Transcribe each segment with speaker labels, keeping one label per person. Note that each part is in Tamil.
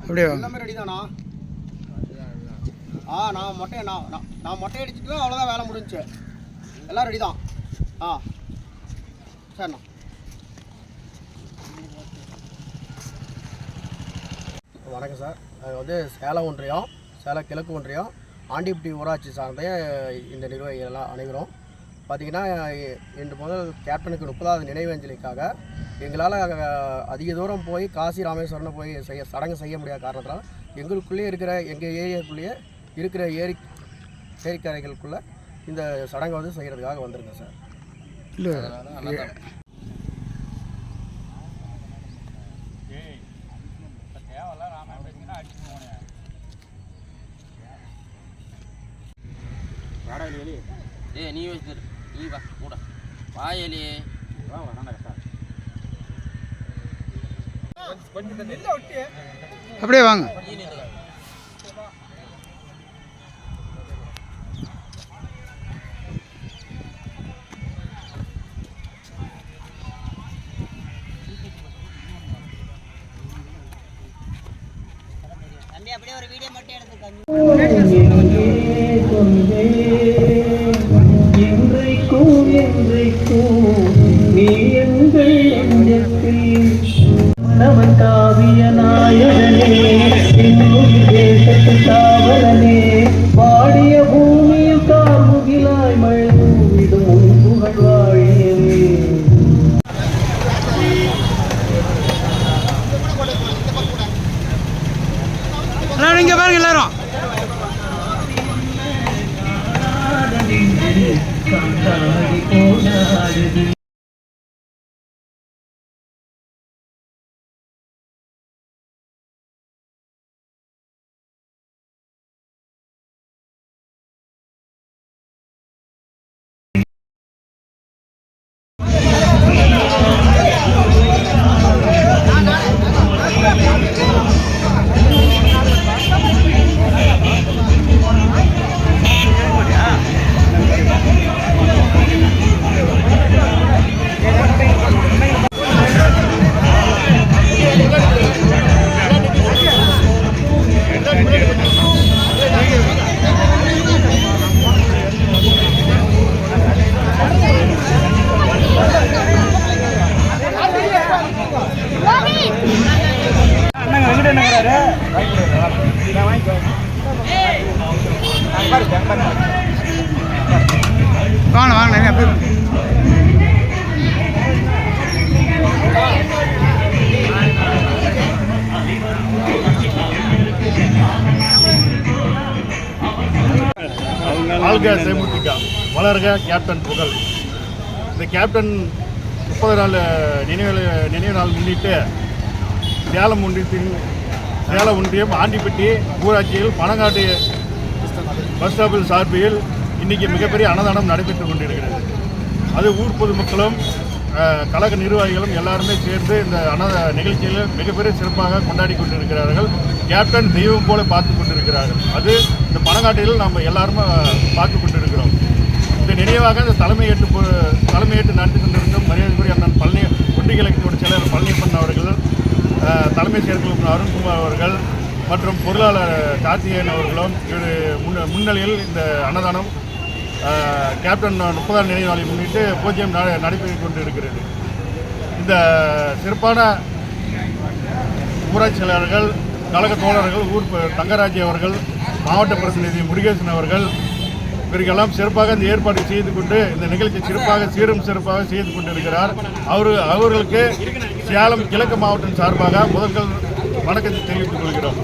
Speaker 1: அப்படியே?
Speaker 2: எல்லாமே ரெடி தானா ஆ நான் மொட்டை நான் நான் மொட்டை அடிச்சுட்டு அவ்வளோதான் வேலை முடிஞ்சுச்சு எல்லாம் ரெடி தான். ஆ. சரிண்ணா வணக்கம் சார். அது வந்து சேலம் ஒன்றியம் சேலம் கிழக்கு ஒன்றியம் ஆண்டிப்பட்டி ஊராட்சி சார்ந்த இந்த நிர்வாகிகள் அனைவரும் பார்த்தீங்கன்னா இன்று முதல் கேப்டனுக்கு முப்பதாவது நினைவஞ்சலிக்காக எங்களால் அதிக தூரம் போய் காசி ராமேஸ்வரனை போய் செய்ய சடங்கு செய்ய முடியாத காரணத்தால் எங்களுக்குள்ளேயே இருக்கிற எங்கள் ஏரியாக்குள்ளேயே இருக்கிற ஏரி ஏரிக்கரைகளுக்குள்ளே இந்த சடங்கை வந்து செய்கிறதுக்காக வந்திருக்கேன் சார்.
Speaker 1: இல்லை.
Speaker 3: ஏய் நீ வச்சுரு நீ வா கூட வா எலி வா
Speaker 1: அப்படியே வாங்க.
Speaker 4: அப்படியே ஒரு வீடியோ மட்டும் எடுத்துக்கோங்க.
Speaker 5: கண்டாடி
Speaker 6: மலர்க கேப்டன் புகழ். இந்த கேப்டன் முப்பது நாள் நினைவு நினைவு நாள் முன்னிட்டு சேலம் ஒன்றியத்தின் சேலம் ஒன்றியம் ஆண்டிப்பட்டி ஊராட்சியில் பனங்காட்டு பஸ் ஸ்டாப்பில் சார்பில் இன்னைக்கு மிகப்பெரிய அன்னதானம் நடைபெற்று கொண்டிருக்கிறது. அது ஊர் பொதுமக்களும் கழக நிர்வாகிகளும் எல்லாருமே சேர்ந்து இந்த அன்னத நிகழ்ச்சியில் மிகப்பெரிய சிறப்பாக கொண்டாடி கொண்டிருக்கிறார்கள். கேப்டன் தெய்வம் போல பார்த்து கொண்டிருக்கிறார்கள். அது இந்த பனங்காட்டில் நம்ம எல்லாருமே பார்த்து கொண்டிருக்கிறோம். நினைவாக இந்த தலைமையேற்று பொ- தலைமையேற்று நடத்தி கொண்டிருந்தும் மரியாதைக்குரிய அண்ணன் பழனி ஒன்றிய இலக்கியோட செயலர் பழனியப்பன் அவர்கள் தலைமை செயற்குழு அருண்குமார் அவர்கள் மற்றும் பொருளாளர் கார்த்திகேயன் அவர்களும் இவர் முன் முன்னிலையில் இந்த அன்னதானம் கேப்டன் முப்பதாம் நினைவு நாளை முன்னிட்டு பூஜ்ஜியம் நட- நடைபெற்றுக் கொண்டு இருக்கிறது இந்த சிறப்பான ஊராட்சி செயலாளர்கள் கழக தோழர்கள் ஊர் தங்கராஜி தங்கராஜ் அவர்கள் மாவட்ட பிரதிநிதி முருகேசன் அவர்கள் இவர்களெல்லாம் சிறப்பாக இந்த ஏற்பாடு செய்து கொண்டு இந்த நிகழ்ச்சி சிறப்பாக சீரும் சிறப்பாக செய்து கொண்டிருக்கிறார். அவர் அவர்களுக்கு சேலம் கிழக்கு மாவட்டம் சார்பாக முதல்கள் வணக்கத்தை தெரிவித்துக் கொள்கிறோம்.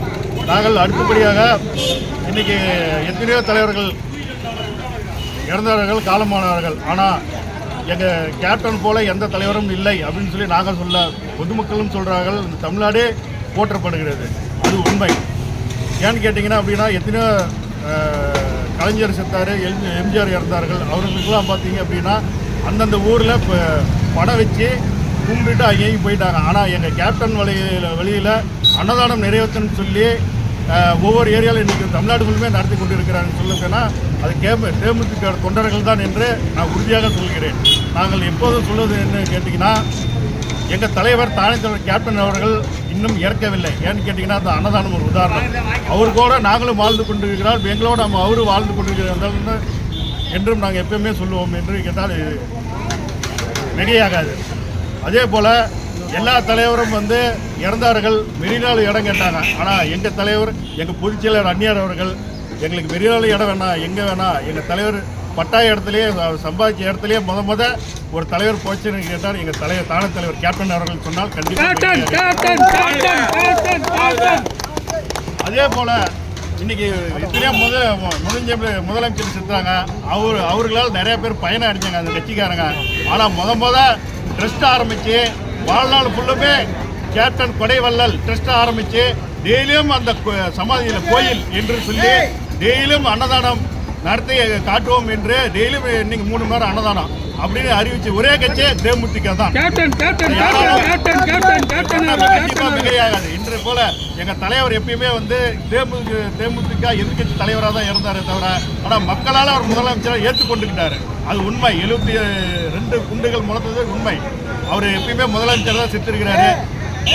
Speaker 6: நாங்கள் அடுத்தபடியாக இன்னைக்கு எத்தனையோ தலைவர்கள் இறந்தவர்கள் காலமானவர்கள் ஆனால் எங்கள் கேப்டன் போல எந்த தலைவரும் இல்லை அப்படின்னு சொல்லி நாங்கள் சொல்ல பொதுமக்களும் சொல்கிறார்கள் இந்த தமிழ்நாடே போற்றப்படுகிறது. அது உண்மை. ஏன்னு கேட்டிங்கன்னா அப்படின்னா எத்தனையோ கலைஞர் செத்தார் எம் எம்ஜிஆர் இறந்தார்கள். அவர்களுக்கெல்லாம் பார்த்தீங்க அப்படின்னா அந்தந்த ஊரில் இப்போ படம் வச்சு கும்பிட்டு அங்கேயும் போயிட்டாங்க. ஆனால் எங்கள் கேப்டன் வழியில் வழியில் அன்னதானம் நிறைவேற்றணும்னு சொல்லி ஒவ்வொரு ஏரியாவில் இன்றைக்கி தமிழ்நாடு முழுமே நடத்தி கொண்டிருக்கிறாங்கன்னு சொல்லுங்கன்னா அது கேம தேமுதிக தொண்டர்கள் தான் என்று நான் உறுதியாக சொல்கிறேன். நாங்கள் எப்போதும் சொல்வது என்ன கேட்டிங்கன்னா எங்கள் தலைவர் தானே தலைவர் கேப்டன் அவர்கள் இன்னும் இறக்கவில்லை. ஏன்னு கேட்டிங்கன்னா அந்த அன்னதானம் ஒரு உதாரணம். அவர் கூட நாங்களும் வாழ்ந்து கொண்டிருக்கிறார். எங்களோட நம்ம அவரும் வாழ்ந்து கொண்டிருக்கிறார். என்றும் நாங்கள் எப்பயுமே சொல்லுவோம் என்று கேட்டால் இது மிகையாகாது அதே போல் எல்லா தலைவரும் வந்து இறந்தார்கள். மெரினால இடம் கேட்டாங்க. ஆனால் எங்கள் தலைவர் எங்கள் பொதுச் செயலர் அந்நியார் அவர்கள் எங்களுக்கு மெரினால இடம் வேணாம் எங்கே வேணாம் எங்கள் தலைவர் பட்டாய இடத்துலையே சம்பாதிச்ச இடத்துலையே முத முத ஒரு தலைவர் போச்சுன்னு கேட்டார். எங்கள் தலைவர் தான தலைவர் கேப்டன் அவர்கள் சொன்னால் கண்டிப்பாக அதே போல் இன்னைக்கு எத்தனையோ முத முடிஞ்ச முதலமைச்சர் செஞ்சாங்க அவர் அவர்களால் நிறைய பேர் பயணம் அடைஞ்சாங்க அந்த கட்சிக்காரங்க. ஆனால் முத முத ட்ரஸ்ட் ஆரம்பித்து வாழ்நாள் ஃபுல்லுமே கேப்டன் கொடைவள்ளல் ட்ரஸ்ட் ஆரம்பித்து டெய்லியும் அந்த சமாதியில் கோயில் என்று சொல்லி டெய்லியும் அன்னதானம் நடத்தி காட்டுவோம் என்று டெய்லியும் இன்னைக்கு மூணு மணி நேரம் அன்னதானம் அப்படின்னு அறிவிச்சு ஒரே கட்சி தேமுதிக தான். கண்டிப்பா மிகையாகாது. இன்று போல எங்க தலைவர் எப்பயுமே வந்து தேமுதிக தேமுதிக எதிர்க்கட்சி தலைவராக தான் இருந்தாரே தவிர ஆனா மக்களால் அவர் முதலமைச்சரை ஏற்றுக்கொண்டுக்கிட்டாரு. அது உண்மை. எழுபத்தி ரெண்டு குண்டுகள் முளைத்தது உண்மை. அவர் எப்பயுமே முதலமைச்சர் தான் சித்திருக்கிறாரு.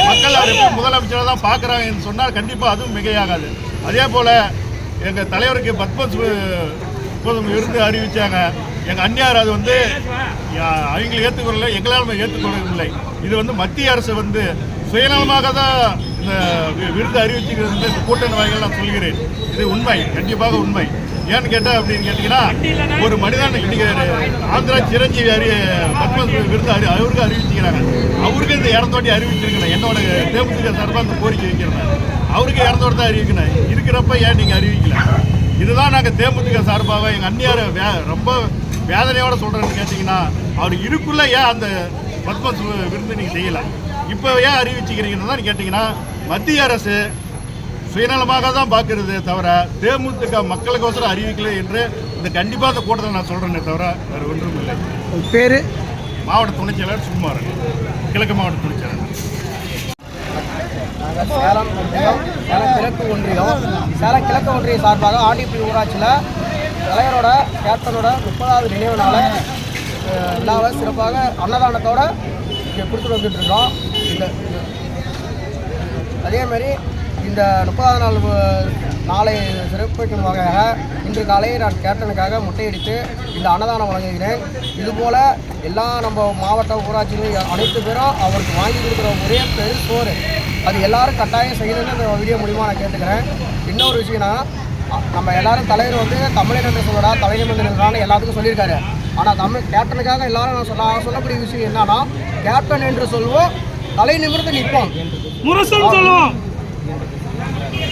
Speaker 6: மக்கள் அவர் எப்பயும் முதலமைச்சராக தான் பார்க்குறாங்கன்னு சொன்னால் கண்டிப்பாக அதுவும் மிகையாகாது. அதே போல் எங்கள் தலைவருக்கு பத்மஸ் இப்போதும் விருது அறிவிச்சாங்க. எங்கள் அந்நியார் அது வந்து அவங்களை ஏற்றுக்கொள்ளல எங்களால் ஏற்றுக்கொள்ளவில்லை இது வந்து மத்திய அரசு வந்து சுயநலமாக தான் இந்த விருது அறிவிச்சுக்கிறது இந்த கூட்டணி வாய்கள் நான் சொல்கிறேன். இது உண்மை கண்டிப்பாக உண்மை. ஏன்னு கேட்டால் அப்படின்னு கேட்டிங்கன்னா ஒரு மனிதன் இன்னைக்கு ஆந்திரா சிரஞ்சீவி அறி பத்ம விருது அறி அவருக்கு அறிவிச்சுக்கிறாங்க. அவருக்கு இடத்தோட்டி அறிவிச்சிருக்கணும். என்னோட தேமுதிக சார்பாக அந்த கோரிக்கை வைக்கிறேன் அவருக்கு இடத்தோட தான் அறிவிக்கணும். இருக்கிறப்ப ஏன் நீங்கள் அறிவிக்கல? இதுதான் நாங்கள் தேமுதிக சார்பாக எங்கள் அந்நியார் வே ரொம்ப வேதனையோடு சொல்கிறேன்னு கேட்டிங்கன்னா அவர் இருக்குள்ளே ஏன் அந்த பத்ம சு- நீங்கள் செய்யலை? இப்போ ஏன் அறிவிச்சுக்கிறீங்கன்னு தான் கேட்டிங்கன்னா மத்திய அரசு சுயநலமாக தான் பார்க்கறது தவிர தேமுதிக மக்களுக்கோசரம் அறிவிக்கலை என்று இந்த கண்டிப்பாக அந்த கூட்டத்தை நான் சொல்கிறேனே தவிர வேறு ஒன்றும் இல்லை.
Speaker 1: பேர்?
Speaker 6: மாவட்ட துணைச் செயலாளர் சுகுமாரன் கிழக்கு மாவட்ட துணைச்
Speaker 2: செயலாளர். சேலம் ஒன்றியம் சேலம் கிழக்கு ஒன்றியம் சேலம் கிழக்கு ஒன்றிய சார்பாக ஆண்டிப்பள்ளி ஊராட்சியில் தலைவரோட கேப்டனோட முப்பதாவது நினைவு நாளை விழாவை சிறப்பாக அன்னதானத்தோட இங்கே கொடுத்துட்டு வந்துட்டுருக்கோம் இந்த அதேமாரி இந்த முப்பதாவது நாள் நாளை சிறப்பிக்கும் வகையாக இன்று காலை நான் கேப்டனுக்காக முட்டையடித்து இந்த அன்னதானம் வழங்குகிறேன். இதுபோல் எல்லா நம்ம மாவட்ட ஊராட்சிகளும் அனைத்து பேரும் அவருக்கு வாங்கி கொடுக்குற ஒரே பெரு சோறு. அது எல்லாரும் கட்டாயம் செய்யணும்னு இந்த வீடியோ மூலிமா நான் கேட்டுக்கிறேன். இன்னொரு விஷயம்னா நம்ம எல்லாரும் தலைவர் வந்து தமிழர் என்று சொல்லடா தலைநிமிர்ந்தான்னு எல்லாத்துக்கும் சொல்லியிருக்காரு. ஆனால் தமிழ் கேப்டனுக்காக எல்லாரும் நான் சொல்ல சொல்லக்கூடிய விஷயம் என்னன்னா கேப்டன் என்று சொல்வோம் தலை நிமிர்ந்து நிற்போம்.
Speaker 1: முரசல் சொல்லுவோம்.